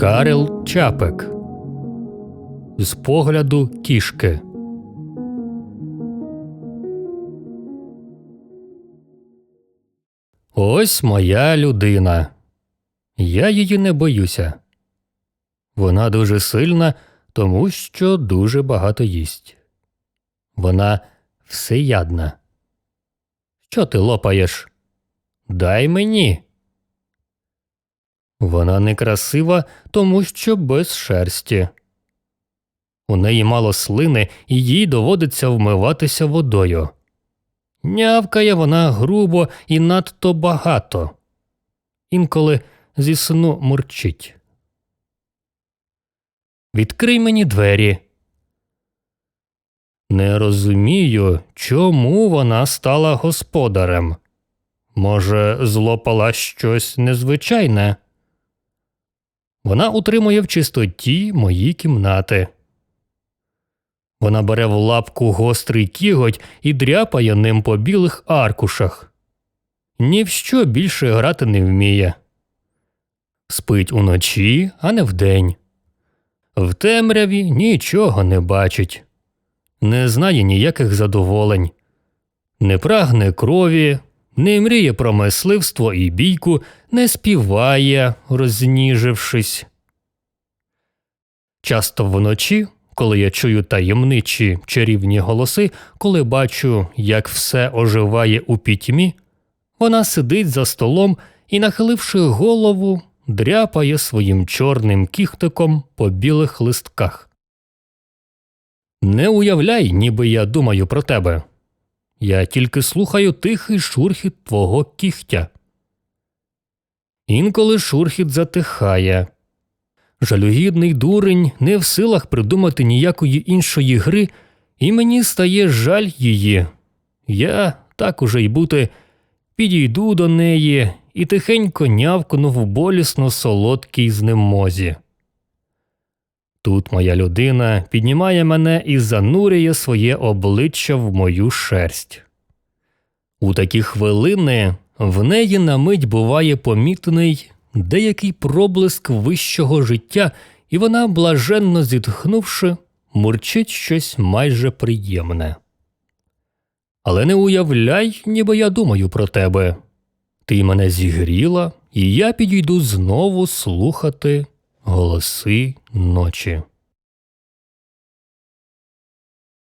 Карел Чапек. З погляду кішки. Ось моя людина. Я її не боюся. Вона дуже сильна, тому що дуже багато їсть. Вона всеядна. Що ти лопаєш? Дай мені. Вона некрасива, тому що без шерсті. У неї мало слини, і їй доводиться вмиватися водою. Нявкає вона грубо і надто багато. Інколи зі сну мурчить. Відкрий мені двері. Не розумію, чому вона стала господарем. Може, злопала щось незвичайне. Вона утримує в чистоті мої кімнати. Вона бере в лапку гострий кіготь і дряпає ним по білих аркушах. Ні в що більше грати не вміє. Спить уночі, а не вдень. В темряві нічого не бачить, не знає ніяких задоволень, не прагне крові, не мріє про мисливство і бійку, не співає, розніжившись. Часто вночі, коли я чую таємничі чарівні голоси, коли бачу, як все оживає у пітьмі, вона сидить за столом і, нахиливши голову, дряпає своїм чорним кіхтиком по білих листках. Не уявляй, ніби я думаю про тебе. Я тільки слухаю тихий шурхіт твого кігтя. Інколи шурхіт затихає. Жалюгідний дурень не в силах придумати ніякої іншої гри, і мені стає жаль її. Я, так уже й бути, підійду до неї і тихенько нявкну в болісно солодкій знемозі. Тут моя людина піднімає мене і занурює своє обличчя в мою шерсть. У такі хвилини в неї на мить буває помітний деякий проблиск вищого життя, і вона, блаженно зітхнувши, мурчить щось майже приємне. Але не уявляй, ніби я думаю про тебе. Ти мене зігріла, і я підійду знову слухати голоси ночі.